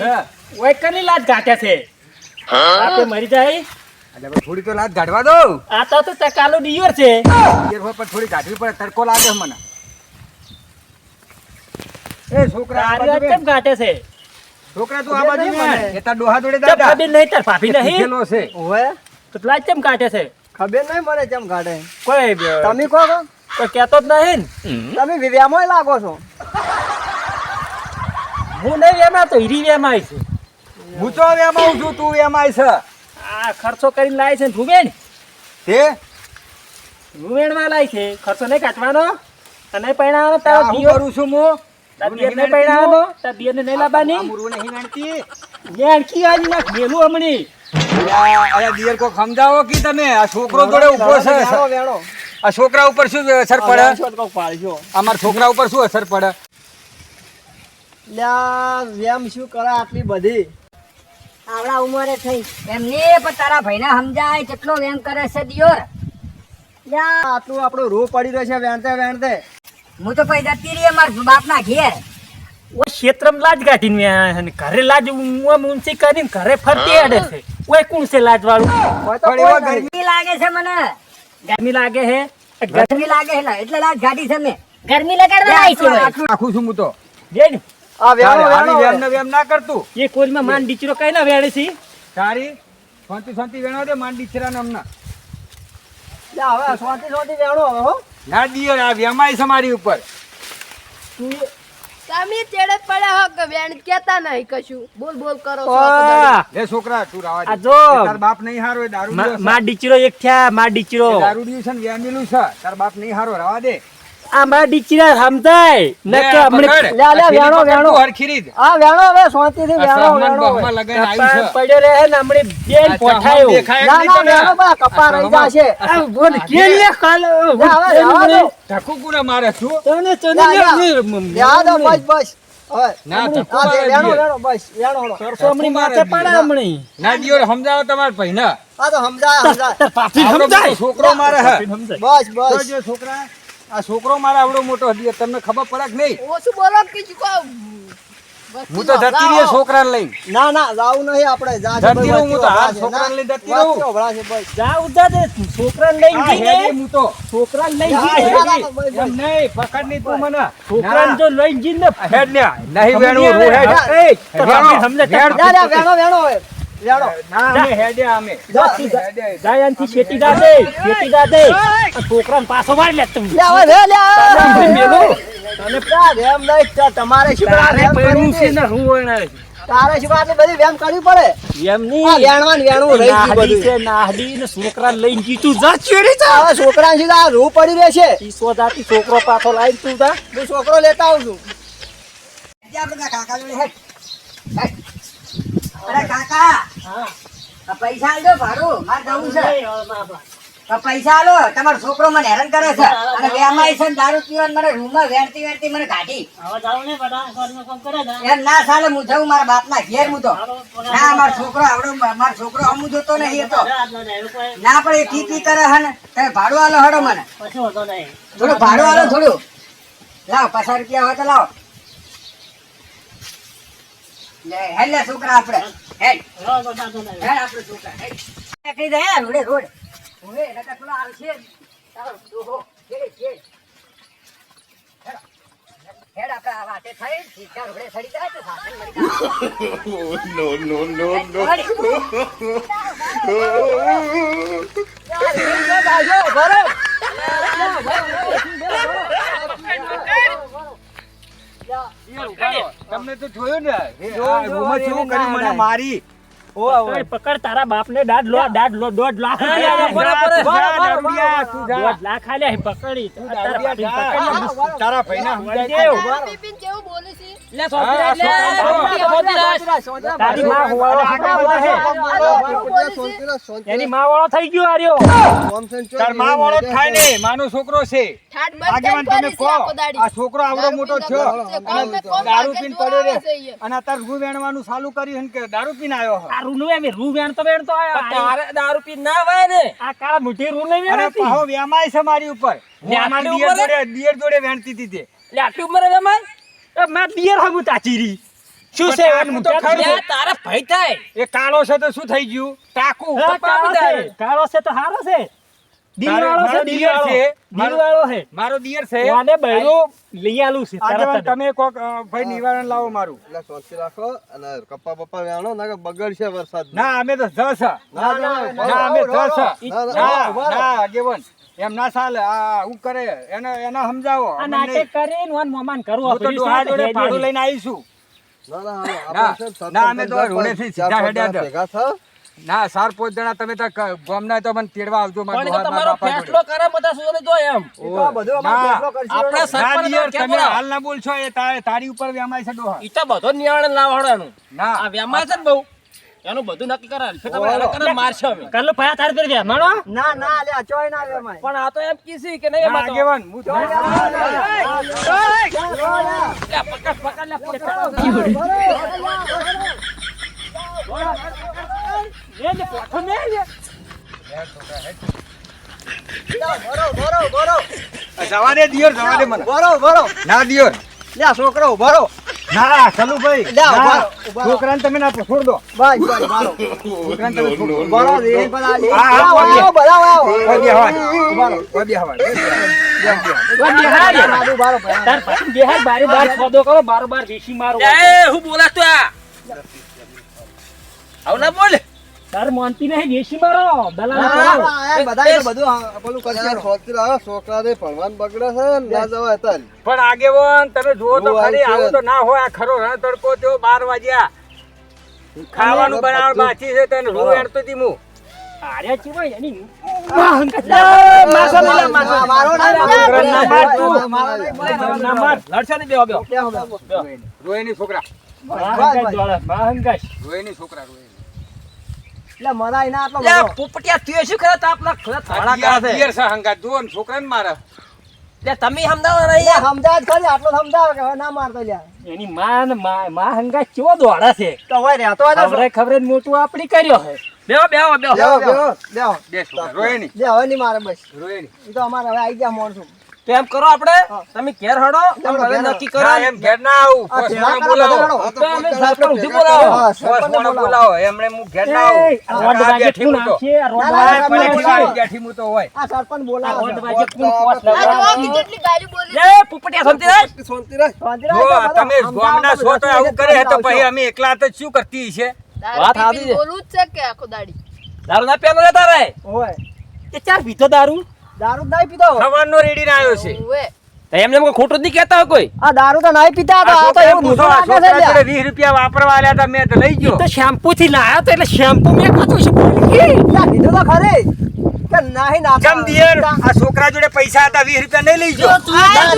ઓય કની લાજ ઘાટે છે? આપે મરી જાય. એટલે થોડી તો લાત ગાઢવા દો આ તો તો તકાલો ડિયર છે. ડિયર હોય પણ થોડી ગાઢવી પડે તડકો લાગે મને. એ છોકરા આ બાજુ કેમ બે. છે? છોકરા તું આ બાજુ. એ તાર ડોહા જોડે દાદા. ખબર નહીં તાર ભાભી નહીં. શીખેલો છે. ઓય તો તલા કેમ ગાંઠે છે? ખબર નહીં મને કેમ કાઢે કોઈ તમે કહો? કોઈ કહેતો જ નહીં તમે વિવ્યામોય લાગો છો. હું નહીં વેમા તો હીરી વેમાય છે. હું તો વેમાઉં છું તું વેમાય છે. આ ખર્ચો કરીને લાય છે ને રૂમેણ તે? રૂમેણમાં લાય છે. ખર્ચો નહીં કાઢવાનો. અને પૈણાવાનો તારો હું દિયો. કરું છું હું તાર દિયર નહીં પૈણાવાનો તાર દિયર ને નહીં લાવવાની. આ મુરવું નહીં વેણતી. હમણી. દિયર કોક સમજાવો કે તમે? આ છોકરો જોડે ઊભો છે. આ છોકરા ઉપર શું અસર પડે. અમારા છોકરા ઉપર શું અસર પડે? લ્યા, શું કરે આટલી બધી? આવડા ઉંમરે થઈ. એમને પણ તારા ભાઈને સમજાય કેટલો વેમ કરે છે દિયોર. આટલું આપણો રૂ પડી રહ્યો છે વેણતે વેણતે. હું તો પૈસા જતી રહી મારા બાપના ઘેર. ઓ ક્ષેત્રમાં લાજ કાઢીને ઘરે લાજ ઊંચી કરીને ઘરે ફરતી અડે છે. ઓય કોણ છે લાજ વાળું. ગરમી લાગે છે મને. ગરમી લાગે હે? ગરમી લાગે છે એટલે લાજ ગાડી છે મેં ગરમી લગાડવા આવી છે આખું છું હું તો. બેન આ વેણો, વેણો વેમ ને વેમ ના કરતું. એ કોલમાં માન દીચરો કઈ ના વેડે છે? તારી શાંતિ શાંતિ વેણો દે માન દીચરા ને હમણાં હવે શાંતિ શાંતિ વેણો હવે હો. ના દિયર આ વેમાય છે મારી ઉપર. તમે ચેડે પડ્યા હો કે બેન કેતા નહીં કશું. બોલ બોલ કરો લે છોકરા તું રાવા આ દે જો! એ તાર બાપ નહીં હારો એ દારૂ માં માર ડીચરો એક થયા માર ડીચરો દારૂ છે ને વેમેલું છે. તાર બાપ નહીં હારો રાવા દે. આ ડીચીરા સમજાય નકે આપણે લે લે વેણો, વેણો. તું આ વેણો હવે શાંતિથી વેણો વેણો. પડ્યો રહે ને આપણે બેન પોઠાયો. ના ના. વેણો બા કપા રહી જાશે. બોલ કે લે. કાલ? રહેવા દો. મારે છું. તને તને લ્યા, લે, લ્યા. લે, લ્યા દો, બસ બસ. હવે. ના ધક્કુ આ મારે જે વેણો દિયર. વેણો બસ વેણો વેણો. કરશો હમણી માથે પડે હમણી ના દિયોર સમજાવો તમારા ભાઈને. આ તો સમજાય સમજાય. તાર પાપી આવડો સમજાય. મોટો છોકરો મારે હે. સમજાય. બસ તો બસ. જે છોકરા. આ છોકરો મારે આવડો મોટો દિયર તમને ખબર પડક નહીં? ઓછું બોલો કે શું હું તો જતી રહી સંભળાવો. છોકરાને લઈ ના ના જાવું નહીં આપણે. જતી રહું હું તો હાલ છોકરાને લઈ જતી રહું. બસ જા ઉજા દે છોકરાને લઈને આ જઈને હેડી હું તો. છોકરાને લઈને હા, જઈને હેડા. હેડી. એમ નહીં પકડ નહીં તું મને. છોકરાને જો લઈ જઈને હેડ ને નહીં વેણું. હેડ. એ, સમજે, તાર વેણ. વેણો વેણો હવે ના અમે હેડે અમે. જા, તું જા. હેડે. જાય આનથી શેટી દા દે શેટી દા દે આ છોકરાને પાછો વાળી લે તું. લે હવે લે લે. મેલો. તને પ્યાર એમ નહીં? તમારે શું તારે વેમ છે ને હું વણાવે તારે શું આટલી બધી વેમ કરવી પડે. એમ આ વેણવા ને વેણવું રહી ગયું બધું. છે નાહડી ને છોકરાને લઈને જીતું જા છેડી જા. હવે છોકરા સીધા આ રૂ પડી રહેશે. ઈસો જાતી છોકરો પાછો લાવીને તું જા. હું છોકરો લેતા આવું છું. કાકા જોડે હેડ. હેડ. અરે કાકા પૈસા આલજો ભાડું મારે જવું છે. પૈસા આલો તમારો છોકરો મને હેરાન કરે છે. અને વેમાય છે ને દારૂ પીવાનું મને રૂમમાં વેરતી વેરતી મને કાઢી. એમ ના સાલે હું જઉં મારા બાપના ઘેર હું તો. ના મારો છોકરો આવડો મારો છોકરો અમુ જોતો નહીં તો. ના પણ એ ટી કરે હે ને તમે ભાડું આલો હડો મને. થોડું ભાડું આલો થોડું. લાવ પચાસ રૂપિયા હોય તો લાવો. લે હેડ લે છોકરા આપણે. હેડ હેડ આપણે છોકરા. હેડ કહી જાય રોડે રોડ. ઓએ નકર પેલો આવશે તારો હેડ હેડ હેડ. હેડ આપણે આ વાતે થઈ સીધા રોડે સડી જાય તો આ તો જોયું, ના, મને મારી? પકડ પકડ તારા બાપને દાઢ લો દાઢ લો દોઢ લાખ. દોઢ લાખ આલ્યા પકડી. તારા દારૂડિયા, બાપને જા. પકડી તારા ભાઈને સમજાય દારૂ પી પીને કેવું બોલે છે હા, આ છોકરા તારી માં હોવાળો હાકાવા હે એની માં વાળો થઈ ગયો આર્યો તારમાં વાળો થાય ને માનો છોકરો છે. આગેવાન તમે કહો છે આખો દાડી. આ છોકરો આવડો મોટો થયો. દારૂ પીને પડ્યો રે આવે. અને અત્યારે રૂ વેણવાનું ચાલુ કર્યું કે દારૂ પીન આવ્યો. આ રૂ નું એમ રૂ વેણ તો વેણ તો તારે દારૂ પીન ના વાય ને. આ કાળા મુઠી રૂ નહીં અરે વેણાતી. પાહો વેમાય છે મારી ઉપર. વેમાની દિયર જોડે દિયર જોડે વેણતી હતી તે. એટલે આટલી ઉંમરે વેમાય? માર દિયર હમું તાચીરી શું છે ટાંકું તો ખરું. તારા ભય થાય. એ કાળો છે તો શું થઈ ગયું? ટાકુ હા, કાળો છે. કાળો છે તો હારો છે. દિલવાળો છે દિલવાળો. છે. દિલવાળો છે. મારો દિયર છે. વાને બૈરું લઈ આલું છે તરત તમે કોક ભાઈ નિવારણ લાવો મારું. એટલે શાંતિ રાખો અને કપ્પા પપ્પા વેણો ના બગડશે વરસાદ ના અમે તો જસ ના ના ના અમે જસ ના. ના આગેવાન. એમ ના ચાલે. આ હું કરે? એને એને સમજાવો. આ નાટક. કરીને વન મોમાન કરું હું તો આપણે ડોહા જોડે સાથે લઈને આવીશું ના આપણે અમે તો સરપંચ રોડેથી સીધા હેડ્યા જણા ના સાર પાંચ જણા તમે તો ગામના તો મને તેડવા આવજો મારા તમારો ફેસલો કરે બધા સુને જો એમ? તો આ બધું ફેસલો કરશે આપણે સરપંચ તમે હાલ ના બોલશો એ તારી ઉપર વેમાય છે ડોહા. ઈ તો બધો નિયાણ લાવવાનું ના. આ વેમાય છે ને બહુ. એનું બધું નક્કી કરાવે છે તમે એને કરે મારશો અમે. કરલો પયા તાર દે માણો? ના ના અલે આ ચોય ના વેમાય. પણ આ તો એમ કીસી કે નહીં એમાં આગેવાન હું તો- લે, પકડ, પકડ, લે, પકડ. એ જે પોઠો ને એ. બરો, બરો, બરો. જવા દે દિયોર જવા દે મને. બરો, બરો. ના દિયોર. લે છોકરો ઊભા રહો. ના ચાલુ ભાઈ. છોકરાને તમે ના છોડ દો બસ, બસ, ઊભા રહો. છોકરાને તમે છોડ દો. ઊભા રહો, એ હા, આવો, બધા આવો. કોઈ હવા. હવા. બારે બાર કરો બાર બાર મારો એ, હું બોલાતો આ આવું ના બોલ તાર મોનતી ને દેશી મારો આ બધાય તો બધું પેલું કરશે. શાંતિ રાખો, છોકરાને ભણવાનું બગડે છે ના જવાય તાન. પણ આગેવાન તમે જુઓ તો ખરી આવી તો ના હોય આ ખરો રણ તડકો થયો 12 વાગ્યા. ખાવાનું બનાવવાનું બાકી. છે તને રૂ એડતો હું આરે ચીવાય એની માસો મિલા માસો મારો ના, ના, છોકરા માર તું. ના, મારો નહીં, બોલે, ના માર લડશો નહીં બેહો બેહો બેહો, બેહો. રોહિણી છોકરા. છોકરા રોહિણી એટલે મરાય ના આટલો લે. પોપટિયા તું શું કરે? તો આપણા ખરા થાળા આ કરે છે યાર છે હંગાત. જુઓ ને છોકરાને મારે. લે, તમે સમજાવો ને લે, યાર. સમજાય જ ખરી, આટલો સમજાવો કે હવે ના મારતો લ્યા. એની માં ને મા- દોડા ચેવો દોડે છે? તો હોય રહેતો તો. ખબરે ખબરે જ મોટું આપડી કર્યો હે બેહો બેહો બેહો. બેહો, બેહો, બેહો. રોહિણી લે, હવે નહીં મારે બસ. રોહિણી એ તો અમારે હવે આઈ ગયા માણસો તો એમ કરો આપણે. તમે ઘેર હડો હવે નક્કી કરો એમ ઘેર ના આવું. કરો, બોલાવો. તો તો અમે સરપંચ ઉધી બોલાવો. મને બોલાવો. એમણે હું ઘેર ના આવું. રોડ કોણ હું તો. રોડ બેઠી હું તો હોય. આ સરપંચ બોલાવો. રોડ. વાગે કોણ પોસ આ કેટલી ગાડી બોલી રે પુપટિયા શાંતિ રાખ. શાંતિ. શાંતિ જો તમે ગામના છો તો આવું કરે તો પછી અમે એકલા તો શું કરતી છે વાત આવી સાચી છે. બોલવું જ છે કે આખો દાડી? દારૂ ના પીવાનો રે તારે? ઓય એ ચાર પીતો દારૂ. દારૂ જ નહીં પીતો સવારનો રેડીને આવ્યો છે. તો એમને એમ ખોટું જ નહીં કહેતા કોઈ? આ દારૂ તો નહીં પીતા હતા તો આ તો એવું મૂઠું આ છે છોકરા જોડે 20 રૂપિયા વાપરવા આલ્યા હતા મેં તો લઈ ગયો. તો શેમ્પુ થી લાયા તો એટલે શેમ્પુ મેં કાઢું છે બોલી લીધો તો ખરી. કે નહીં નાખો. ચમ દિયર? આ છોકરા જોડે પૈસા હતા 20 રૂપિયા નહીં લઈ ગયો આ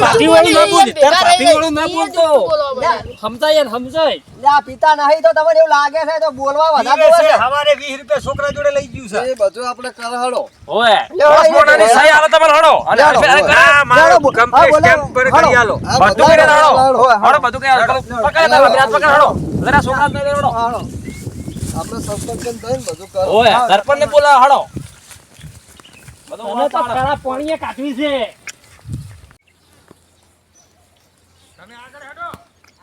પાટીવાળું ના બોલ, તાર રહી પાટીવાળું ના બોલતો. ઈ બોલવા માંડ્યા. સમજાય ને સમજાય? લ્યા, પીતા નહીં તો તમને એવું લાગે છે તો બોલવા વધારે છે, છે. હવારે 20 રૂપિયા છોકરા જોડે લઈ ગયું છે. એ બધું આપણે સહી તમારે અને મારો પર કરી આલો. બધું બધું પકડ તમે પકડ જરા છોકરા ને આપણે બધું કરો. ઓય સરપંચ ને બોલા હડો બધું તને તો ખરા પાણીએ કાઢવી છે તમે આગળ હેડો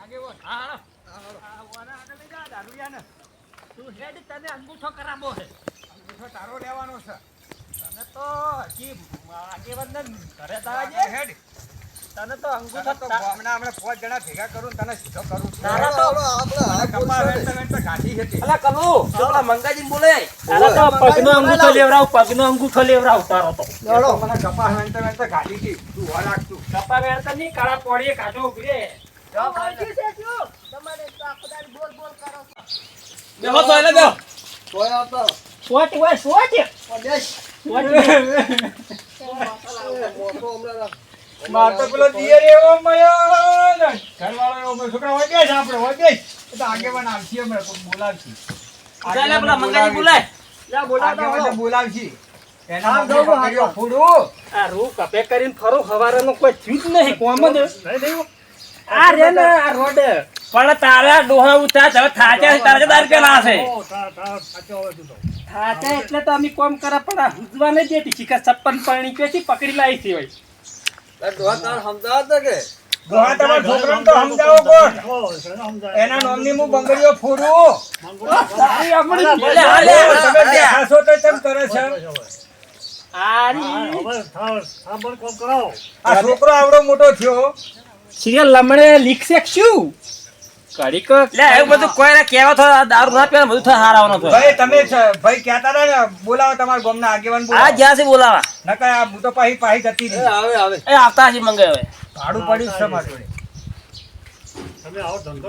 આગેવાન. હા, હા આ ઓના આગળ લઈ જા, દારૂડિયાને. તું હેડ તને અંગૂઠો કરાવો છે અંગૂઠો તારો લેવાનો છે તને તો હજી આગેવાનને ઘરે દાવાજે. હેડ. તને તો અંગૂઠો તો હમણાં હમણાં પાંચ જણા ભેગા કરું તને સીધો કરું છું. તારા તો આપણે વેણતા હતી. અલા કલુ પેલા મંગાજી બોલે તારા તો પગનો અંગુઠો લેવરાવ પગનો અંગુઠો લેવરાવ તારો તો તો મને કપા વેણતા વેણતા ગાડી હતી. તું હો રાખતું. કપા વેણતા નહીં કાળા પોડીએ કાઢો ઉભરે? તમારે તો આખો દાડી બોલ બોલ કરો છો. બેહો તો એટલે બેહો તોય આવતા. સોચ હોય સોચ દેશ. સોચ. માર તો પેલો દિયર એવો મળ્યો ને. ઘરવાળો એવો મળ્યો. છોકરા હોય બેસ આપણે, હોય બેસ. એ તો પણ આવશે અમે બોલાવશી ચાલે પેલા મંગાજી બોલાય બોલાવતા. એના. ફૂડું. આ રૂ કપે કરીને ફરો હવારનો કોઈ થયું નહીં કોમ જ આ રે ને આ રોડ પણ તારા ડોહા ઉતા હવે થાચા છે, તારા દાર પેલા છે થાચા એટલે તો અમે કોમ કરા પણ હુજવા નહીં દેતી છપ્પન પરણી પેથી પકડી લાવી છે ભાઈ એના નામની હું બંગડીઓ ફોડું. ભલે હાલે. તમે દેખાશો તો કેમ કરે છે? છોકરો આવડો મોટો થયો. સિરિયલ લમણે લીખશે શેક શું ઘડીક લે એવું બધું કોઈને કહેવા તો દારૂ ના પીવાનું બધું હારાવાનો તો. ભાઈ તમે ભાઈ કહેતા હતા ને બોલાવો તમારા ગામના આગેવાન આ બોલાવો જ્યાંથી બોલાવા. નકર આ હું તો પાહી પાહી જતી રહી. આવે આવે. એ આવતા હજી મંગે હવે. ભાડું પડ્યું છે મારા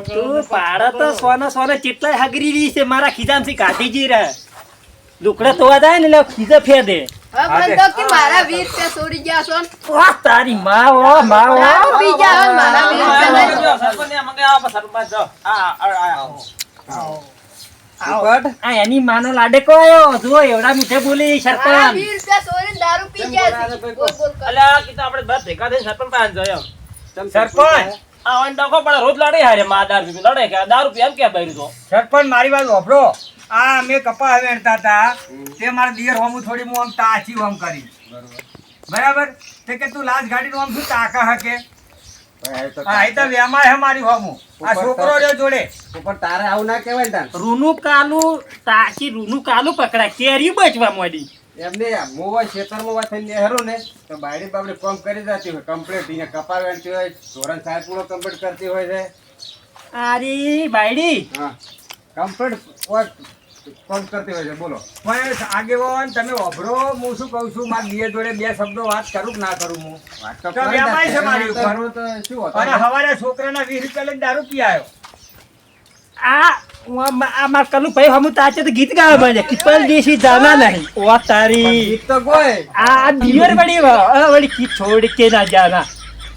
તું પાડા તો સોના સોનો કેટલાય હગરી રહી છે મારા ખિજામથી કાઢીજી રહે. લુકડે ધોવા જાય ને એટલે ખીજે ફેર દે. તારી માં ઓ માં ઓ દારૂ પી ગયા હોય ને મારા વીર તે લઈ. સરપંચને મંગે આવો પછી સરપંચ જાઓ. આ, આ, આ, આ. આ એની માનો લાડે કોયો જુઓ એવડા મીઠે બોલી સરપંચ દારૂ પી ગયા આપણે ભેગા થઈને સરપંચ પાસે જઈએ સરપંચ આ વાન ડખો પણ રોજ લડે હારે મા દારૂ લડે કે આ દારૂ પી એમ કે બૈરું તો સરપંચ મારી વાત વાપરો આ અમે કપા વેણતા હતા. તે મારા દિયર હોમું થોડી હું આમ તાચી હોમ કરી. બરાબર? તે કે તું લાજ ગાડીનું આમ શું તાકા હકે? હા એ તો વેમાય હે મારી હોમું. આ છોકરો રહ્યો જોડે. પણ તારે આવું ના કહેવાય ને રૂનું કાલું તાચી રૂનું કાલું પકડા કેરી બચવા મોડી. એમને મોવા ખેતરમાં હોય થઈને નેહરો ને તો બાયડી બાબડી કોમ કરી જતી હોય. કમ્પ્લીટ અહીંયા કપા વેણતી હોય ધોરણ સાહેબ પૂરો કમ્પ્લીટ કરતી હોય છે. આરી બાયડી. હા. કમ્પ્લીટ કોમ કરતી હોય છે? બોલો. પણ આગેવાન તમે ઓભરો હું શું કહું છું? મારા દિયર જોડે બે શબ્દો વાત કરું કે ના કરું હું? વાત તો તો છે મારી ઉપર. તો શું અને હવારે છોકરાના વીસ રૂપિયા લઈને દારૂ પી આવ્યો આ મા- આ માર કલું ભાઈ હમું તાચે તો ગીત ગાવા જાના નહીં. ઓ તારી. ગીત તો કોઈ. આ દિયર વળી કી છોડ કે ના જાના.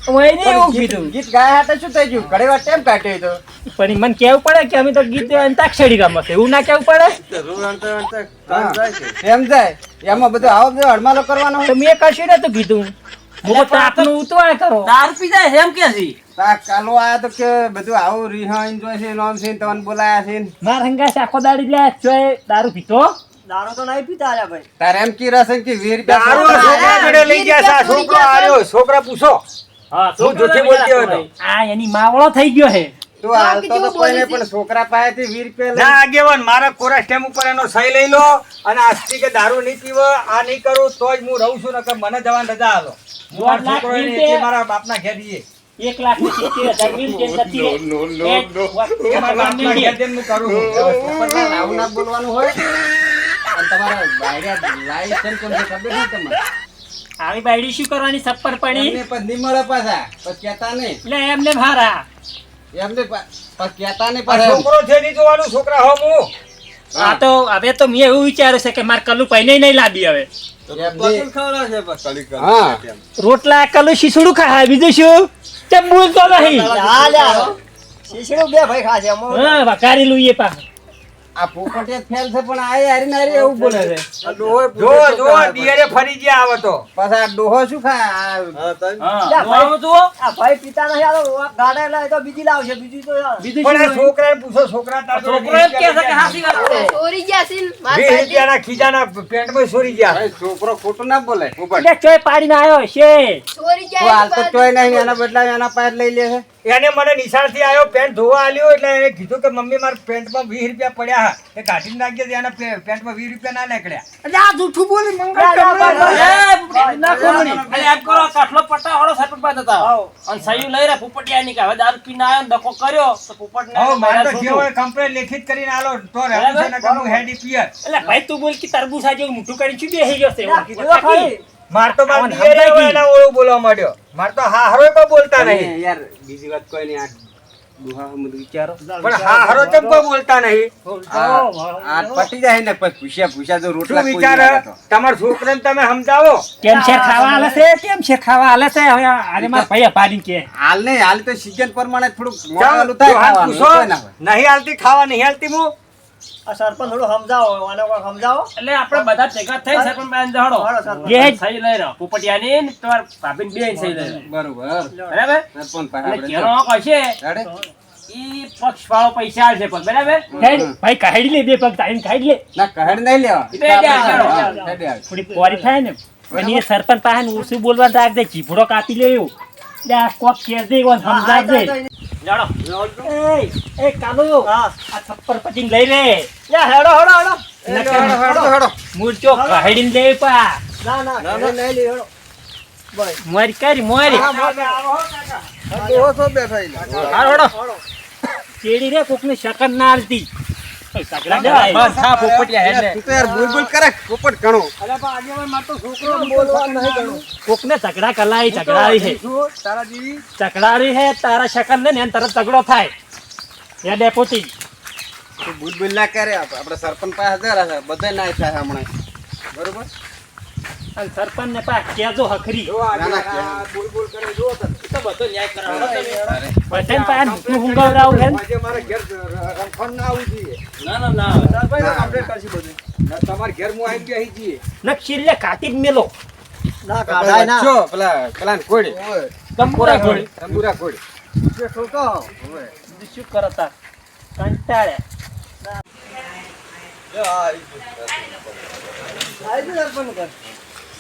હું એવું કીધું. ગીત ગાયા હાટે શું થઈ ગયું? ઘણી વાર ટેમ કાઢ્યો તો? પણ મને કેવું પડે કે અમે તો ગીત અંતાક્ષરી રમત એવું ના કેવું પડે? એમ જાય એમાં બધું આવો બધો હડમાલો કરવાનો હોય. મેં કશું નતું કીધું. હું તાપનું ઉતવાળ કરો. દારૂ પી જાય એમ કે છે? કાલો આયા તો કે બધું આવું રિહાઈન જોઈ છે નોમ છે તમને બોલાયા છે માર દાડી લે ચોય દારૂ પીતો દારૂ તો નહીં પીતા અલ્યા ભાઈ. તારે એમ કી રસે કે વીર રૂપિયા દારૂ આ છોકરા જોડે લઈ ગયા છોકરો આવ્યો છોકરા પૂછો. હા હું જૂઠી બોલતી હોય તો. આ એની માવળો થઈ ગયો હે. તું હાલતો તો કેવું કોઈ નહીં બોલે પણ છોકરા પાસેથી વીર રૂપિયા ના આગેવાન મારા કોરા સ્ટેમ ઉપર એનો સહી લઈ લો અને આજથી કે દારૂ નહીં પીવો આ નહીં કરું તો જ હું રહું છું નકર મને જવાન રજા આલો. હું મારો છોકરો એટલે મારા બાપના ઘેર જઈએ એક લાખ ને સિત્તેર હજાર બોલવાનું હોય? તમારા છે ખબર નહીં તમને? આવી બાયડી શું કરવાની સપ્પર પડી? એમને પદની મળે પાછા પછી કેતા નહીં. એટલે એમને ભારા એમને પા- પછી નહીં પાછા. છોકરો છે નહીં જોવાનું છોકરા હો હું. આ તો હવે તો મેં એવું વિચાર્યું છે કે મારે કલું પૈને નહીં લાવી હવે. રોટલા કલું શીસડું ખા બીજું શું? કેમ બોલતો નહીં? હા લ્યા શીશડું બે ભાઈ ખાશે હા વકારી લઈએ પા આ પોપટે ફેલ છે પણ આ હારી એવું બોલે છે. જો જો દિયરે ફરી ગયા આવે તો. પાછા આ ડોહો શું ખાય? આ હા નોવાનું આ ભાઈ પિતા નહીં આ ગાડા એટલે તો બીજી લાવશે બીજી તો યાર. પણ આ શું હોય? છોકરાને પૂછો છોકરા તાર છોકરો કે છે કે હાસી વાત છે. ગયા છે મારા રૂપિયાના ખીજાના પેન્ટમાં સોરી ગયા. છોકરો ખોટું ના બોલે પોપટ. એટલે ચોય પાડીને આવ્યો છે હાલ તો ચોય નહીં એના બદલા એના પાડ લઈ લે છે. એને મને નિશાળથી આવ્યો પેન્ટ ધોવા આલ્યો એટલે એને કીધું કે મમ્મી મારા પેન્ટમાં વીસ રૂપિયા પડ્યા હા એ કાઢીને નાખજે એના પેન્ટમાં વીસ રૂપિયા ના નીકળ્યા. એટલે આ જૂઠું બોલી મંગળ એ, ના ખોલણી. અરે એમ કરો કાટલો પટ્ટા હળો સરપંચ પાસે હતા અને સહી લઈ રહ્યા પોપટિયા ની કે હવે દારૂ પીને આવ્યો ડકો કર્યો તો પોપટ ને હવે મારે તો જે હોય કમ્પ્લેટ લેખિત કરીને આલો તો રહેવું છે નકર હું હેડી પિયર. એટલે ભાઈ તું બોલ કે તરબૂચા જેવું મોટું કરીને શું બેસી ગયો છે? માર તો માર દિયરે એના ઓળું બોલવા માંડ્યો. માર તો હા હરો કોઈ બોલતા નહીં. યાર બીજી વાત કોઈ નહીં. વિચારો. પણ હા હરો કેમ કોઈ બોલતા નહીં. આ આ પટી જાય ને પછી પૂછ્યા પૂછ્યા તો રોટલા વિચાર. તમારા છોકરાને તમે સમજાવો. કેમ છે ખાવા હાલે છે? કેમ છે ખાવા હાલે છે? હવે અરે મારા ભાઈ પાડી કે હાલ નહીં હાલ તો સીઝન પ્રમાણે થોડુંક મોડું થાય પૂછો. નહીં હાલતી ખાવા નહીં હાલતી હું આ સરપંચ થોડું સમજાવો આને કોઈ સમજાવો? એટલે આપણે બધા ભેગા થઈ સરપંચ પાસે જહડો. જે સહી લઈ રહ્યો. પોપટિયાની ને તમારા ભાભીની બેય સહી લઈ બરોબર. બરાબર? સરપંચ પાસે આપણે જેનો હક ઈ પક્ષ વાળો પૈસા આવશે પણ બરાબર? ભાઈ કાઢી લે બે પગ તાઈને ખાઈ લે. ના લેવા. થોડી પોરી થાય ને. અને એ સરપંચ પાસે ને ઓછું બોલવા રાખજે ચીભડો કાપી લે એવું કેસ દે કોક કહેજે, કોણ સમજાવજે. એ, એ કાલુ, આ છપ્પર પચીને લઈ લે. લે હેડો હેડો હેડો નકર મૂર્છો કાઢીને દે પા. ના ના લઈ લે હેડો મોરી કરી, મોરી. હારો, હારો. ચેડી રે કોકની શકન ના આલતી. એ સગડા જાય. બસ હા પોપટિયા હેડ લે. તું તો યાર બોલ બોલ કરે પોપટ ઘણો. અરે પણ આજે મારે મારો છોકરો બોલવા નહીં ગણું કોકને ઝઘડા કલાઈ ઝઘડાવી છે. શું તારા જેવી. ચકડારી હે તારા શકન ને તરત ઝઘડો થાય. એ ડેપોટી તું બોલ બોલ ના કરે આપડે સરપંચ પાસે બધા ના થાય હમણાં. બરોબર? અને સરપંચ ને પા કેજો હખરી ના ના બોલ બોલ કરે જો તો બધો ન્યાય કરાવો તમે. પા નું. હુંગાવડાવું હે મારે ઘેર રમખાણ ના આવવું જોઈએ. ના ના ના સરપંચ કમ્પ્લીટ કરશે બધું ના, તમારે ઘેર હું આવી ગયા છીએ નક્ષી લે કાઢી જ મેલો. ના પેલા છો પેલા પેલા કોડી તંબુરા ઘોડી તંબુરા કોડી જે છોકરો બીજું શું કરો તાર કંટાળે. આવી ગયો. ઘર. સરપંચ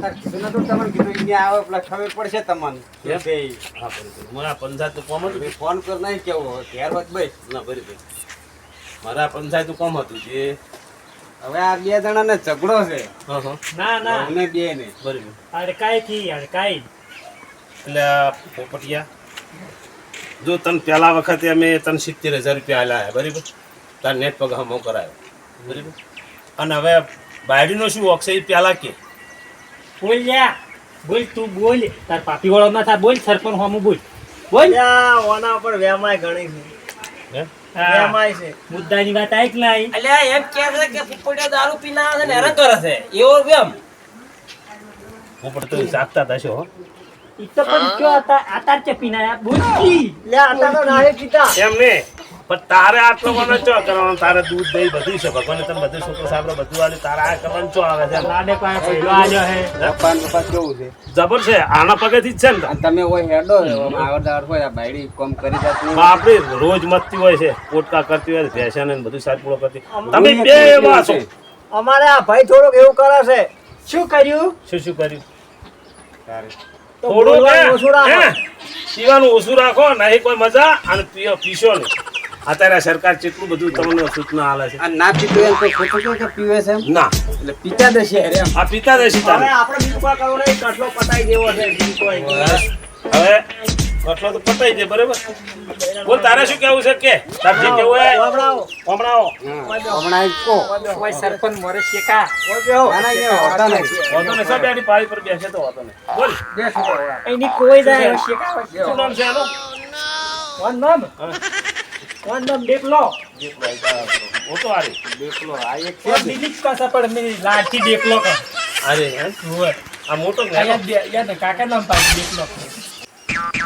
આ તો તમને કીધું અહીંયા આવો પેલા ખબર પડશે તમને. મારા પંચાયતનું કોમ હતું ફોન કર નહીં કેવો હોત ભાઈ ના બરોબર મારા પંચાયતનું કોમ હતું જે હવે આ બે જણાને ઝઘડો છે ના ના અમને બે ને બરોબર અડકાઈ થી અડકાઈ એટલે પોપટિયા જો તને પહેલા વખતે અમે તન સિત્તેર હજાર રૂપિયા આલ્યા બરાબર તાર નેટ પગ હમો કરાયો બરાબર અને હવે બાયડીનો શું ઓક્ષ એ પહેલા કે બોલ લ્યા. બોલ તું બોલ. તાર પાપી વાળો ના થાય બોલ સરપંચ હોમું બોલ. બોલ. ઓના ઉપર વેમાય ઘણી છે. વેમાય છે. મુદ્દાની વાત આઈ કે નહીં? અલ્યા એમ કે છે કે પોપટિયા દારૂ પીના આવે છે ને હેરાન કરે છે. એવો કેમ પોપટ તો જાગતા થશો ઈ તો પણ કયો હતા આતાર ચપી બોલ કી. લે આતા તો નાહી પીતા. એમ ને પણ તારે આટલો મને ચો કરવાનો? તારે દૂધ દહીં બધું છે. ભગવાન તને બધું છોકરો સાંભળો બધું આવે તારે આ કરવાનું ચો આવે છે? લાડે પાસે પહેલો આલ્યો હે? પપ્પા પપ્પા કેવું છે જબર છે આના પગેથી જ છે ને તમે હોય હેડો આવડદાર હોય આ બાયડી કોમ કરી જતી માં રોજ મતતી હોય છે. પોટકા કરતી હોય ફેશન ને બધું સાચપૂળો કરતી. તમે બે એવા છો. અમારે આ ભાઈ થોડુંક એવું કરે છે. શું કર્યું? શું શું કર્યું? થોડું ઓછું રાખો. હે? પીવાનું ઓછું રાખો નહીં કોઈ મજા અને પીઓ પીશો નહીં. અત્યારે સરકાર કેટલું બધું તમને સૂચના આલે છે. આ ના પીતો એમ કોઈ ખોટું કે પીવે છે એમ? ના. એટલે પિતા દેશે અરે આ પિતા દેશી તારે. આપણે બીજું કરો ને કટલો પતાઈ દેવો છે હવે કટલો તો પતાઈ દે બરાબર? બોલ તારે શું કેવું છે? કે તારે કેવું હે હમણાઓ હમણાઓ હમણાં કહો. કોઈ સરપંચ મોરે શેકા? ના ના એ હોતા ને વાંધો ને સબ એની પાળી પર બેસે તો વાંધો ને બોલ. એની કોઈ જાય શેકા શું નામ છે એનું? નામ. વન નામ ડેકલો ઓટો આરે દેખલો આ એક છે બીજી જ પણ મેં લાઠી ડેકલો કા અરે હે? આ મોટો ને યાદ યાદ કાકા નામ પાડી ડેકલો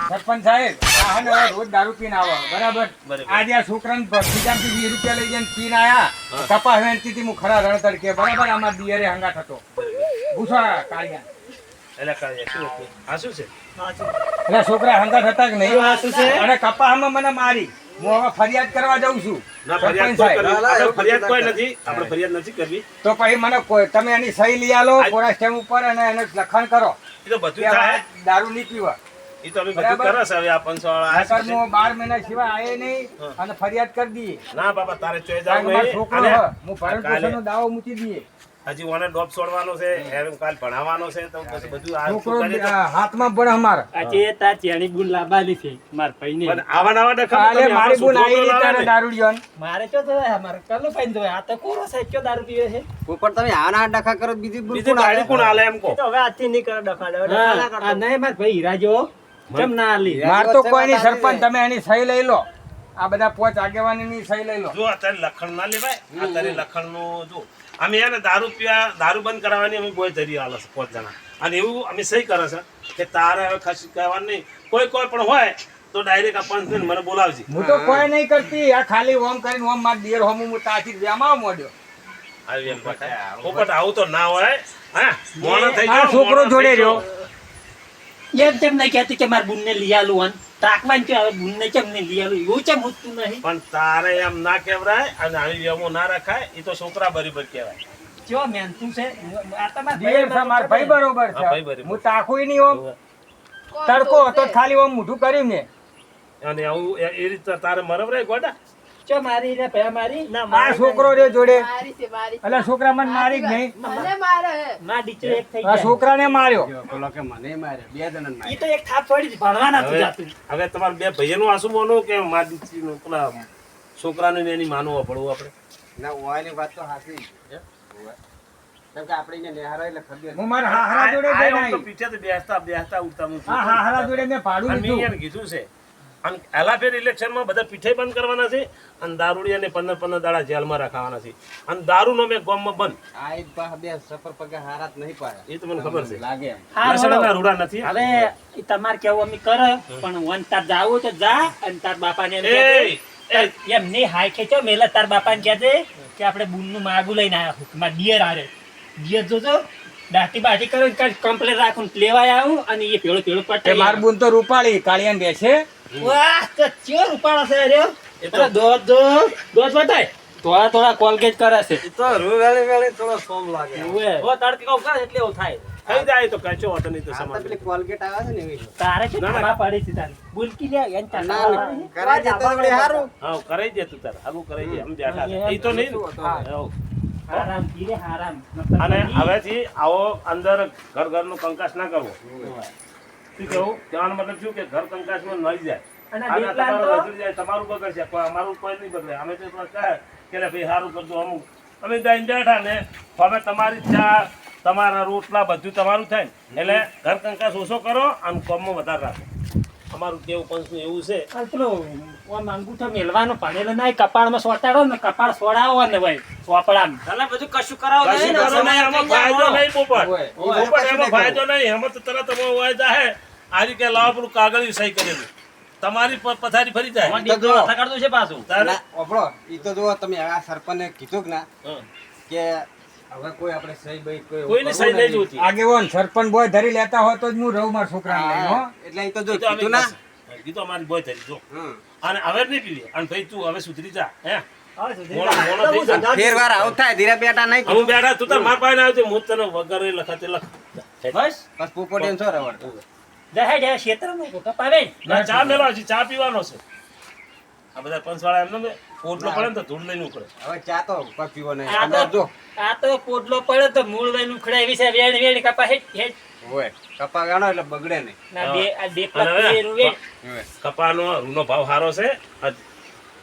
સરપંચ સાહેબ આ હે રોજ દારૂ પીને આવો. બરાબર. આજે આ છોકરાને ખીજામાંથી વીસ રૂપિયા લઈ જઈને પીને આયા. કપા વેણતી હું ખરા રણતર કે બરાબર? આમાં દિયરે હંગાત હતો. ભૂસા કાળિયા. એટલે છોકરા હંગા હતા કે નહીં? છે? અને કપામાં મને મારી. હું હવે ફરિયાદ કરવા જાઉં છું. ના ફરિયાદ કોઈ કરવી. ફરિયાદ કોઈ નથી. આપણે ફરિયાદ નથી કરવી. તો પછી મને કોઈ તમે એની સહી લઈ આલો કોરા સ્ટેમ્પ ઉપર અને એને લખાણ કરો. એ તો બધું થાય. દારૂ નહીં પીવા. એ તો અમે બધું બરાબર. હવે આ પંચવાળા. આ નકર હું બાર મહિના સિવાય આયે નહીં અને ફરિયાદ કરી દઈએ. ના બાબા તારે જવું નહીં. અને હું ભરણ પોષણનો દાવો મૂકી દઈએ. હજી ઓને ડોપ છોડવાનો છે એને કાલ ભણાવવાનો છે તો પછી બધું આ છોકરો કરે આ હાથમાં પણ અમારા. આજે તાર ચેણી બુન લાબાલી છે માર પૈને પણ આવા નવા ડખા કાલે તમે મારી બુન આવી તો લાવે ત્યારે ને. મારે ચો તો મારે કલો પૈન તો આ તો કોરો છે ક્યો દારૂ પીવે છે? ઉપર તમે આના ડખા કરો બીજી બુલ કોણ આલે કોણ આલે એમ કો તો હવે આથી નહીં કરે ડખા ડખા ના કરતો. આ નહીં માર ભાઈ હીરાજો કેમ ના આલી માર તો કોઈ ની સરપંચ તમે એની સહી લઈ લો. આ બધા પોચ આગેવાનીની સહી લઈ લો. જો અત્યારે લખણ ના લેવાય અત્યારે લખણનું જો. અમે એને દારૂ પીવા દારૂ બંધ કરાવવાની અમે બોય ધરી આવે છે પાંચ જણા. અને એવું અમે સહી કરે છે કે તારે હવે ખસી કહેવાનું નહીં. કોઈ કોઈ પણ હોય તો ડાયરેક્ટ આ પંચ મને બોલાવજે. હું તો કોઈ નહીં કરતી. આ ખાલી ઓમ કરીને ઓમ માર દિયર હોમ હું તાથી વેમાં મોડ્યો. આવી એમ. પોપટ આવું તો ના હોય. હા મોણ થઈ જાય છોકરો જોડે રહ્યો. એમ તેમ નહીં કહેતી કે મારા બુનને લઈ આલું અને તાકવાન છે હવે બુનને કેમ નહીં લઈ આલું એવું ચેમ ઉઠતું નહીં? પણ તારે એમ ના કહેવાય અને આવી વેમો ના રખાય એ તો છોકરા બરાબર કહેવાય. જો મહેનતું છે આ તમારા ભાઈ બરોબર છે. હું તાકુય નહીં ઓમ તડકો હતો ખાલી ઓમ મોઢું કર્યું ને અને આવું એ એ રીતે તારે મરમ રે ગોડા? ચો મારી રે ભયા મારી? ના આ છોકરો રે જોડે. મારી છે મારી છે. એટલે છોકરા મને મારી જ નહીં. મને મારે. હે ના એક થઈ આ છોકરાને માર્યો. કે મને માર્યો. બે જણાને ઈ તો એક થાપ છોડી દીધી, ભણવા હવે જાતું. હવે તમારે બે ભાઈઓનું આંસુ મોનું કે મારી દીકરીનું પેલા છોકરાનું ને એની માનવું પડવું આપણે? ના ઓવાની વાત તો હાસી છે. કેમ કે આપણે એને નેહારો એટલે ખબર હું મારા હાહરા જોડે તો બેસતા બેસતા ઉઠતા હું હા હારા હાહરા જોડે મેં ભાડું મેં લીધું. એને કીધું છે અને એલાફેર ઇલેક્શનમાં બધા પીઠે બંધ કરવાના છે અને દારૂડિયાને પંદર પંદર દાડા જેલમાં રખાવાના છે. અને દારૂનો મેં ગોમમાં બંધ. આ એક પા બે સફર પગે હારા નહીં પાડ્યા એ તો મને ખબર છે. લાગે. રૂડા નથી. હવે તમારે કેવું અમે કરે પણ વન તાર જાવું તો જા અને તાર બાપાને એમ એ, કહેજે, એ, એમ નહીં હાય ખેંચો મેલા તાર બાપાને કહેજે કે આપણે બુનનું માગું લઈને આવ્યા મારા ડિયર આરે ડિયર જોજો. દાટી બાટી કરો કાંઈ કમ્પ્લેટ રાખું લેવાય આવું અને એ પેલો પેલો તે માર બુન તો રૂપાળી કાળિયાને બેસે. વાહ તો ચેર ઉપાડો છે રે એ તો- દોધ દોધ દોધ બતાય થોડા થોડા કોલગેટ કરે છે. તો રૂ વેળી વેળી થોડો સોમ લાગે. ઉવે. હો તડકે કહું કરે એટલે એવું થાય. થઈ જાય તો કચો હતો નહીં તો સમાજ પેલી કોલગેટ આવે છે ને એવી. તારે છે ના, ના. છે તારી. બુલકી લે એને ના, કરાઈ દે હારું. હા કરાઈ દે તું આગું કરાઈ દે અમે બેઠા એ તો નહીં હા. અને હવેથી આવો અંદર ઘર ઘરનું કંકાસ ના કરવો. શું કેવું? કહેવાનો મતલબ શું કે ઘર કંકાસમાં મરી જાય. તમારું તો બગડી જાય, તમારું બગડશે. અમારું કોઈ નહીં બગડે. અમે તો કે ભાઈ સારું કરજો અમુક. અમે ત્યાં બેઠા ને હવે તમારી ચા તમારા રોટલા બધું તમારું થાય એટલે ઘર કંકાસ ઓછો કરો અને કોમમાં વધારે રાખો. અમારું કેવું પંચનું એવું છે. પેલો ઓમ અંગૂઠો મેલવાનો ભણેલો નહીં કપાળમાં સોટાડો ને કપાળ સોડાવો ને ભાઈ સોપડામાં એટલે બધું કશું કરાવો નહીં ને, આમાં ફાયદો નહીં પોપટ. પોપટ એમાં ફાયદો નહીં એમાં તો તરત તમારો હોય જાહે. આ રીતે લાવ પેલું કાગળ સહી કરેલું. તમારી પથારી ફરી જાય. છે પાછું. ઓપડો ના, ઈ તો જો તમે આ સરપંચને કીધું કે ના કે હવે કોઈ આપણે સહી બહી કોઈ કોઈની સહી નહીં જોતી. આગેવાન સરપંચ બોય ધરી લેતા હોય તો જ હું રહું મારા છોકરાને લઈને હો. એટલે ઈ તો જો એ તો અમે કીધું ના. કીધું અમારી બોય થઈ જો. અને હવે નહીં પીવી. અને ભાઈ તું હવે સુધરી જા હે. હવે સુધી મોણો મોણો થઈ જા ફેર વાર આવું થાય ધીરે બેટા નહીં હું બેઠા તું તાર માર પાસે આવજે હું તને વગર લખાતે લખ. બસ? બસ પોપટ એમ છો રવડ જહે જહે ક્ષેત્રમાં તો કપાવે. ચા મેલો ચા પીવાનો છે. આ બધા પંચવાળા એમને બે. પોટલો પડે ને તો ધૂળ લઈને ઉખડે હવે ચા તો કોઈ પીવો નહીં. આ તો જો આ તો પોટલો પડે તો મૂળ લઈને ઉખડે એવી છે વેણ વેણ કપા હેટ હેટ હોય કપા ગાણો એટલે બગડે નહીં. ના બે આ બે વેણ હોય. કપાનો રૂનો ભાવ સારો છે.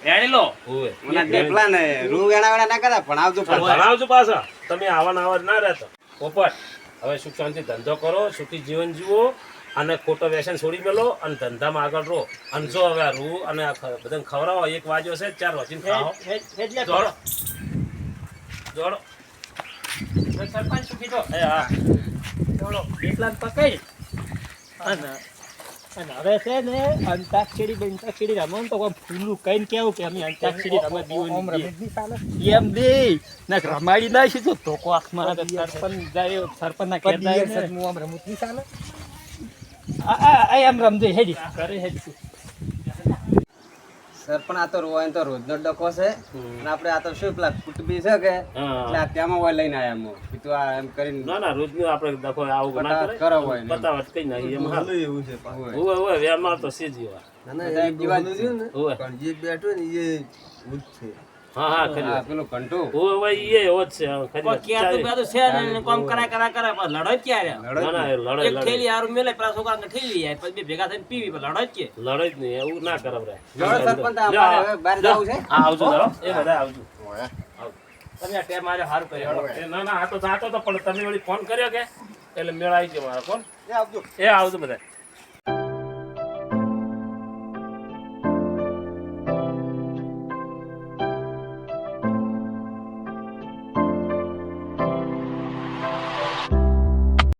વેણેલો? હોવે મને દેપલા ને રૂ વેણા વેણા ના કરા પણ આવજો પણ પણ ભણાવજો પાછા. તમે આવા ના આવા ના રહેતો. પોપટ હવે સુખ શાંતિ ધંધો કરો સુખી જીવન જીવો. અને ખોટો વ્યસન છોડી મેલો અને ધંધામાં આગળ રહો. અને જો હવે આ રૂ અને બધાને ખવડાવો એક વાજો છે ચાર વાગીને ખાઓ. જોડો. જોડો. સરપંચ શું કીધું? એ હા. ચલો એટલા પકડી. અને અને હવે છે ને અંતાક્ષરી અંતાક્ષરી રમો તો કોઈ ફૂલું કઈ કેવું કે અમે અંતાક્ષરી રમત ઓમ દીવો ચાલે. એમ દે ના રમાડી ના છે તો ધોકો આવે. સરપંચ જાય સરપંચ ના. કહેતા હું આમ રમતની ચાલે. આ આ આ એમ રમજે હેડી. કરે હેડી સરપંચ આ તો રોવાય તો રોજનો ડકો છે. અને આપણે આ તો શું પેલા કુટબી છે કે? એટલે આ ત્યાંમાં હોય લઈને આયા હું કીધું આ એમ કરીને. ના ના રોજનું આપણે ડકો આવું ના કરે. કરો હોય ને. બતાવટ કઈ નહીં એમ હા એવું છે હોય. હોય વેમાં તો હોય ના ના એક દીવા જ છે. પણ જે બેઠો ને એ ભૂત છે. હા હા ખરી. પેલું હોવે ઈ એવો જ છે બધું છે ને કામ કરા કરા કરાય પણ લડો જ ક્યારે? લડો ના ના લડે એક થેલી હારું મેલે પેલા છોકરાને ઠેલી જાય પછી બે ભેગા થઈને પીવી લડો જ કે? લડે જ નહીં એવું ના કરાવ રે. જોડો સરપંચ અમારે બહાર જવું છે? હા આવજો. એ બધા આવજો. તમે આ ટેમ મારે સારું કર્યું. એ ના ના આ તો જાતો તો પણ તમે વળી ફોન કર્યો કે? એટલે મેળાઈ આવી ગયો મારો ફોન. એ આવજો. એ આવજો બધા.